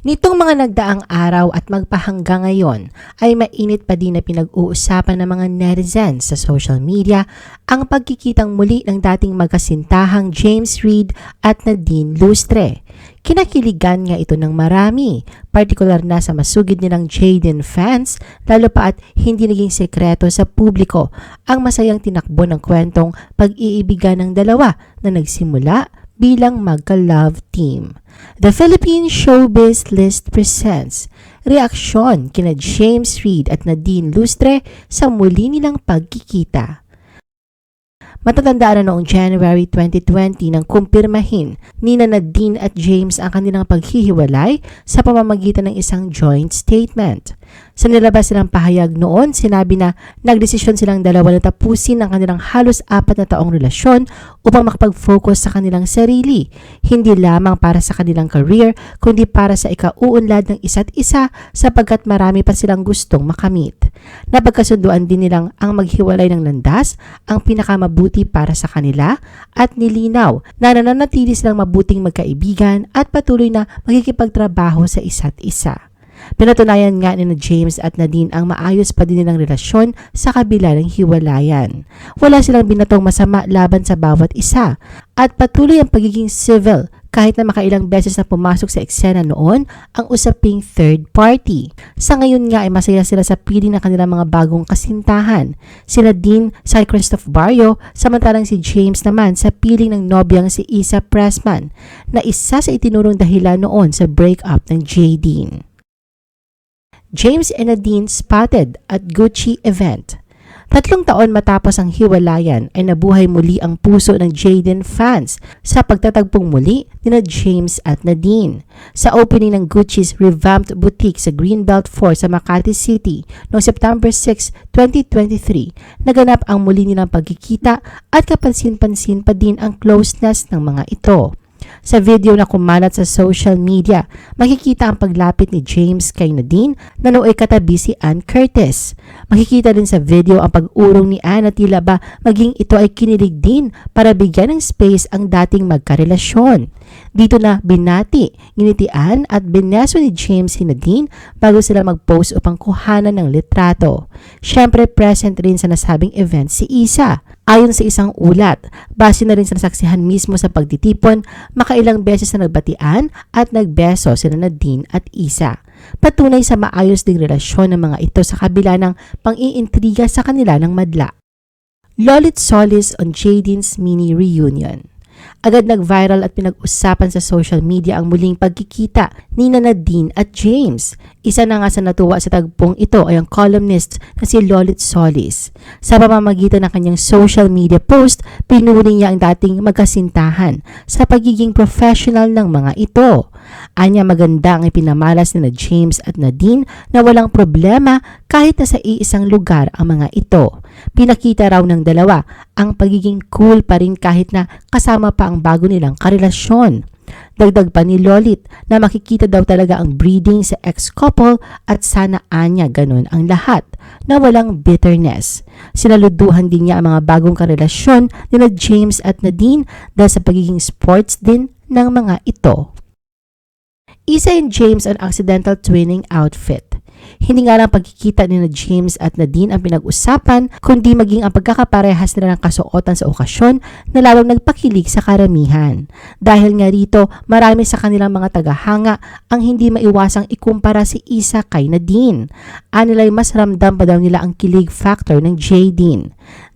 Nitong mga nagdaang araw at magpahanggang ngayon ay mainit pa din na pinag-uusapan ng mga netizens sa social media ang pagkikitang muli ng dating magkasintahang James Reid at Nadine Lustre. Kinakiligan nga ito ng marami, partikular na sa masugid nilang Jaden fans, lalo pa at hindi naging sekreto sa publiko ang masayang tinakbo ng kwentong pag-iibigan ng dalawa na nagsimula bilang magka-love team. The Philippine Showbiz List presents reaksyon kina James Reid at Nadine Lustre sa muli nilang pagkikita. Matatandaan na noong January 2020 nang kumpirmahin ni na Nadine at James ang kanilang paghihiwalay sa pamamagitan ng isang joint statement. Sa nilabas silang pahayag noon, sinabi na nagdesisyon silang dalawa na tapusin ang kanilang halos apat na taong relasyon upang makapag-focus sa kanilang sarili, hindi lamang para sa kanilang career, kundi para sa ikauunlad ng isa't isa sapagkat marami pa silang gustong makamit. Napagkasunduan din nilang ang maghiwalay ng landas ang pinakamabuti para sa kanila at nilinaw na nananatili silang mabuting magkaibigan at patuloy na magkikipagtrabaho sa isa't isa. Pinatunayan nga ni James at Nadine ang maayos pa din nilang relasyon sa kabila ng hiwalayan. Wala silang binatong masama laban sa bawat isa at patuloy ang pagiging civil kahit na makailang beses na pumasok sa eksena noon ang usaping third party. Sa ngayon nga ay masaya sila sa piling ng kanilang mga bagong kasintahan. Sila din sa Christoph Barrio, samantalang si James naman sa piling ng nobyang si Isa Pressman na isa sa itinurong dahilan noon sa breakup ng J. Dean. James and Nadine spotted at Gucci event. Tatlong taon matapos ang hiwalayan ay nabuhay muli ang puso ng Jaden fans sa pagtatagpong muli ni na James at Nadine. Sa opening ng Gucci's revamped boutique sa Greenbelt 4 sa Makati City noong September 6, 2023, naganap ang muli nilang pagkikita at kapansin-pansin pa din ang closeness ng mga ito. Sa video na kumalat sa social media, makikita ang paglapit ni James kay Nadine na nooy katabi si Ann Curtis. Makikita din sa video ang pag-urong ni Ann na tila ba maging ito ay kinilig din para bigyan ng space ang dating magkarelasyon. Dito na binati, ginitian at bineso ni James si Nadine bago sila mag-post upang kuhanan ng litrato. Siyempre present rin sa nasabing event si Isa. Ayon sa isang ulat, base na rin sa nasaksihan mismo sa pagtitipon, makailang beses na nagbatian at nagbeso sila Nadine at Isa. Patunay sa maayos ding relasyon ng mga ito sa kabila ng pang-iintriga sa kanila ng madla. Lolit Solis on Jadine's mini reunion. Agad nag-viral at pinag-usapan sa social media ang muling pagkikita ni Nadine at James. Isa na nga sa natuwa sa tagpong ito ay ang columnist na si Lolit Solis. Sa pamamagitan ng kanyang social media post, pinuri niya ang dating magkasintahan sa pagiging professional ng mga ito. Anya maganda ang ipinamalas ni na James at Nadine na walang problema kahit na sa iisang lugar ang mga ito. Pinakita raw ng dalawa ang pagiging cool pa rin kahit na kasama pa ang bago nilang karelasyon. Dagdag pa ni Lolit na makikita daw talaga ang breeding sa ex-couple at sana anya ganun ang lahat na walang bitterness. Sinaluduhan din niya ang mga bagong karelasyon ni na James at Nadine dahil sa pagiging sports din ng mga ito. Isa and James an accidental twinning outfit. Hindi nga lang pagkikita ni na James at Nadine ang pinag-usapan, kundi maging ang pagkakaparehas nila ng kasuotan sa okasyon na lalong nagpakilig sa karamihan. Dahil nga rito, marami sa kanilang mga tagahanga ang hindi maiwasang ikumpara si Isa kay Nadine. Anilay mas ramdam pa daw nila ang kilig factor ng J.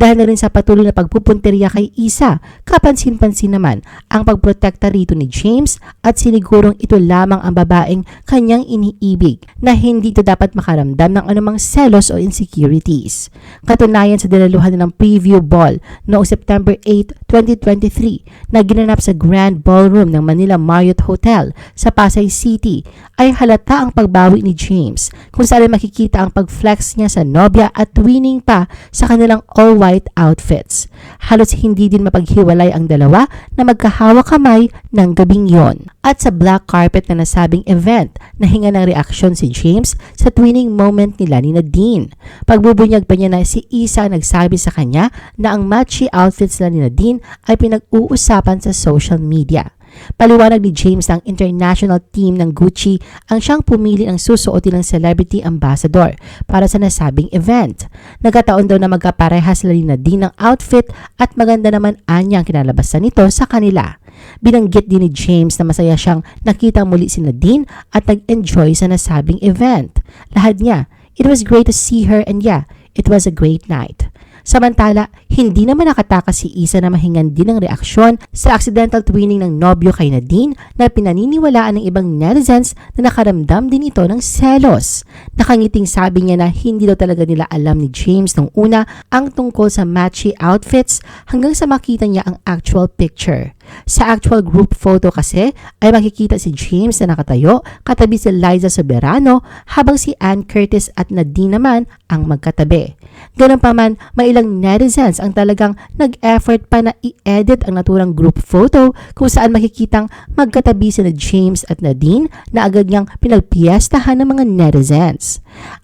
Dahil na rin sa patuloy na pagpupunteriya kay Isa, kapansin-pansin naman ang pagprotekta rito ni James at sinigurong ito lamang ang babaeng kanyang iniibig na hindi ito dapat makaramdam ng anumang selos o insecurities. Katunayan sa dinaluhan ng preview ball noong September 8, 2023 na ginanap sa Grand Ballroom ng Manila Marriott Hotel sa Pasay City ay halata ang pagbawi ni James kung saan makikita ang pag-flex niya sa nobya at winning pa sa kanilang all-white outfits. Halos hindi din mapaghiwalay ang dalawa na magkahawak kamay ng gabing yon. At sa black carpet na nasabing event, nahinga ng reaksyon si James sa twinning moment nila ni Nadine. Pagbubunyag pa niya na si Isa nagsabi sa kanya na ang matchy outfits nila ni Nadine ay pinag-uusapan sa social media. Paliwanag ni James na ang international team ng Gucci ang siyang pumili ng susuotin ng celebrity ambassador para sa nasabing event. Nagkataon daw na magkaparehas sila ni Nadine ng outfit at maganda naman anya ang kinalabasan nito sa kanila. Binanggit din ni James na masaya siyang nakita muli si Nadine at nag-enjoy sa nasabing event. Lahat niya, it was great to see her and yeah, it was a great night. Samantala, hindi naman nakatakas si Isa na mahingan din ng reaksyon sa accidental twinning ng nobyo kay Nadine na pinaniniwalaan ng ibang netizens na nakaramdam din ito ng selos. Nakangiting sabi niya na hindi daw talaga nila alam ni James nung una ang tungkol sa matchy outfits hanggang sa makita niya ang actual picture. Sa actual group photo kasi ay makikita si James na nakatayo katabi si Liza Soberano habang si Ann Curtis at Nadine naman ang magkatabi. Ganun pa man, may ilang netizens ang talagang nag-effort pa na i-edit ang naturang group photo kung saan makikitang magkatabi sina James at Nadine na agad niyang pinagpiestahan ng mga netizens.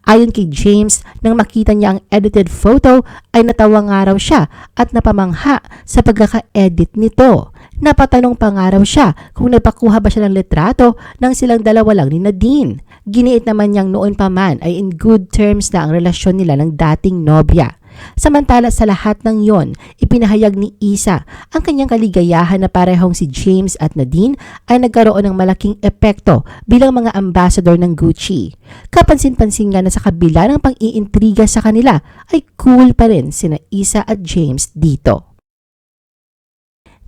Ayon kay James, nang makita niya ang edited photo ay natawa nga raw siya at napamangha sa pagkaka-edit nito. Napatanong pa nga raw siya kung nagpakuha ba siya ng litrato ng silang dalawa lang ni Nadine. Giniit naman niyang noon pa man ay in good terms na ang relasyon nila ng dating nobya. Samantala sa lahat ng yon, ipinahayag ni Isa ang kanyang kaligayahan na parehong si James at Nadine ay nagkaroon ng malaking epekto bilang mga ambassador ng Gucci. Kapansin-pansin nga na sa kabila ng pang-iintriga sa kanila ay cool pa rin sina Isa at James dito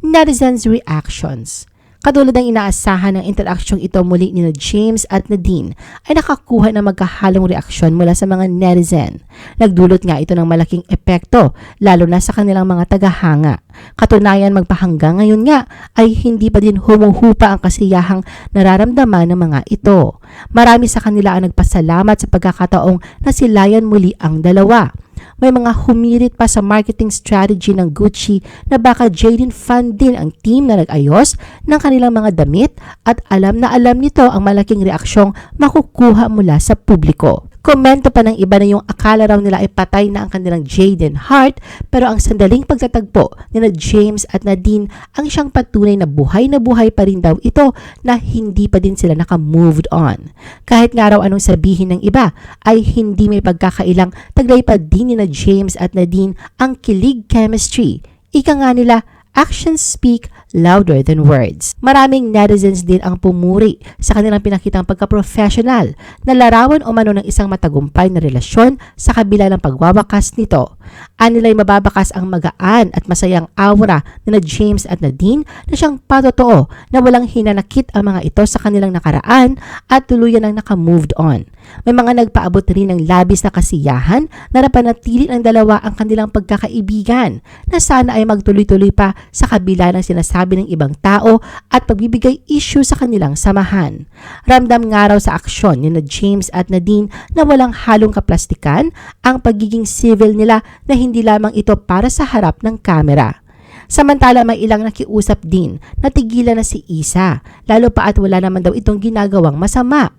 netizens' reactions. Katulad ng inaasahan ng interaksyong ito muli ni James at Nadine ay nakakuha ng magkahalong reaksyon mula sa mga netizen. Nagdulot nga ito ng malaking epekto lalo na sa kanilang mga tagahanga. Katunayan magpahanggang ngayon nga ay hindi pa din humuhupa ang kasiyahang nararamdaman ng mga ito. Marami sa kanila ang nagpasalamat sa pagkakataong nasilayan muli ang dalawa may mga humirit pa sa marketing strategy ng Gucci na baka Jaden fan din ang team na nag-ayos ng kanilang mga damit at alam na alam nito ang malaking reaksyong makukuha mula sa publiko. Komento pa ng iba na yung akala raw nila ay patay na ang kanilang Jaden Hart pero ang sandaling pagtatagpo ni na James at Nadine ang siyang patunay na buhay na buhay pa rin daw ito na hindi pa din sila naka-moved on. Kahit nga raw anong sabihin ng iba ay hindi may pagkakailang taglay pa din ni na James at Nadine ang kilig chemistry. Ika nga nila, actions speak louder than words. Maraming netizens din ang pumuri sa kanilang pinakitang pagka-professional na larawan o mano ng isang matagumpay na relasyon sa kabila ng pagwawakas nito. Anilay mababakas ang magaan at masayang aura ni na James at Nadine na siyang patotoo na walang hinanakit ang mga ito sa kanilang nakaraan at tuluyan ang naka-moved on. May mga nagpaabot rin ng labis na kasiyahan na napanatili ng dalawa ang kanilang pagkakaibigan na sana ay magtuloy-tuloy pa sa kabila ng sinasabi ng ibang tao at pagbibigay issue sa kanilang samahan. Ramdam nga raw sa aksyon ni na James at Nadine na walang halong kaplastikan ang pagiging civil nila na hindi lamang ito para sa harap ng kamera. Samantala may ilang nakiusap din na tigilan na si Isa, lalo pa at wala naman daw itong ginagawang masama.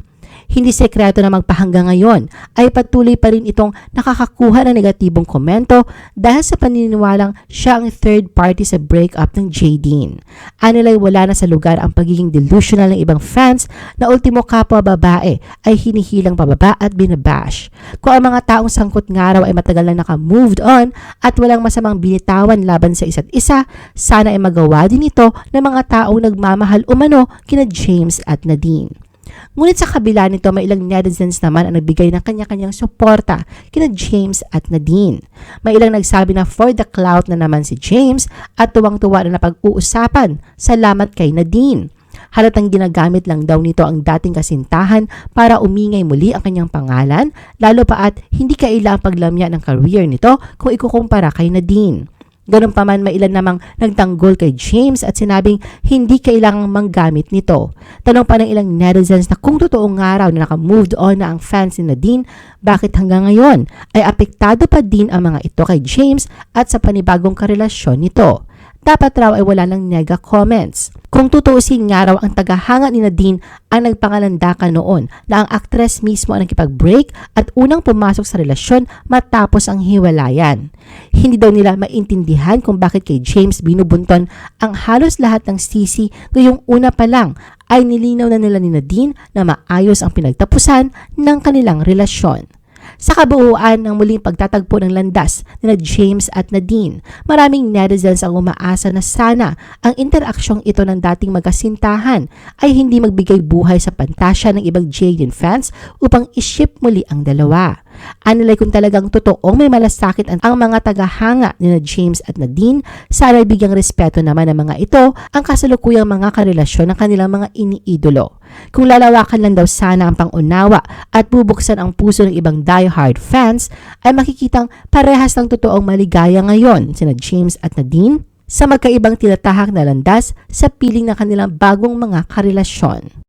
Hindi sekreto na magpahanggang ngayon ay patuloy pa rin itong nakakakuha ng negatibong komento dahil sa paniniwalang siya ang third party sa breakup ng Jadine. Anilay wala na sa lugar ang pagiging delusional ng ibang fans na ultimo kapwa babae ay hinihilang pababa at binabash. Kung ang mga taong sangkot nga raw ay matagal na naka-moved on at walang masamang binitawan laban sa isa't isa, sana ay magawa din ito ng mga taong nagmamahal umano kina James at Nadine. Ngunit sa kabila nito, may ilang netizens naman ang nagbigay ng kanya-kanyang suporta kina James at Nadine. May ilang nagsabi na for the clout na naman si James at tuwang-tuwa na napag-uusapan. Salamat kay Nadine. Halatang ginagamit lang daw nito ang dating kasintahan para umingay muli ang kanyang pangalan, lalo pa at hindi kailangang paglamya ng career nito kung ikukumpara kay Nadine. Ganun pa man, mailan namang nagtanggol kay James at sinabing hindi kailangang manggamit nito. Tanong pa ng ilang netizens na kung totoong nga raw na naka-moved on na ang fans ni Nadine, bakit hanggang ngayon ay apektado pa din ang mga ito kay James at sa panibagong karelasyon nito. Dapat raw ay wala ng nega comments. Kung tutuusin nga raw ang tagahanga ni Nadine ang nagpangalandakan noon na ang aktres mismo ang nakipag-break at unang pumasok sa relasyon matapos ang hiwalayan. Hindi daw nila maintindihan kung bakit kay James binubunton ang halos lahat ng sisi ngayong una pa lang ay nilinaw na nila ni Nadine na maayos ang pinagtapusan ng kanilang relasyon. Sa kabuuan ng muling pagtatagpo ng landas ni na James at Nadine, maraming netizens ang umaasa na sana ang interaksyong ito ng dating magkasintahan ay hindi magbigay buhay sa pantasya ng ibang Jaden fans upang iship muli ang dalawa. Anilay kung talagang totoong may malasakit ang mga tagahanga ni na James at Nadine, sana bigyang respeto naman ng mga ito ang kasalukuyang mga karelasyon ng kanilang mga iniidolo. Kung lalawakan lang daw sana ang pangunawa at bubuksan ang puso ng ibang diehard fans, ay makikitang parehas ng totoong maligaya ngayon sina James at Nadine sa magkaibang tinatahak na landas sa piling ng kanilang bagong mga karelasyon.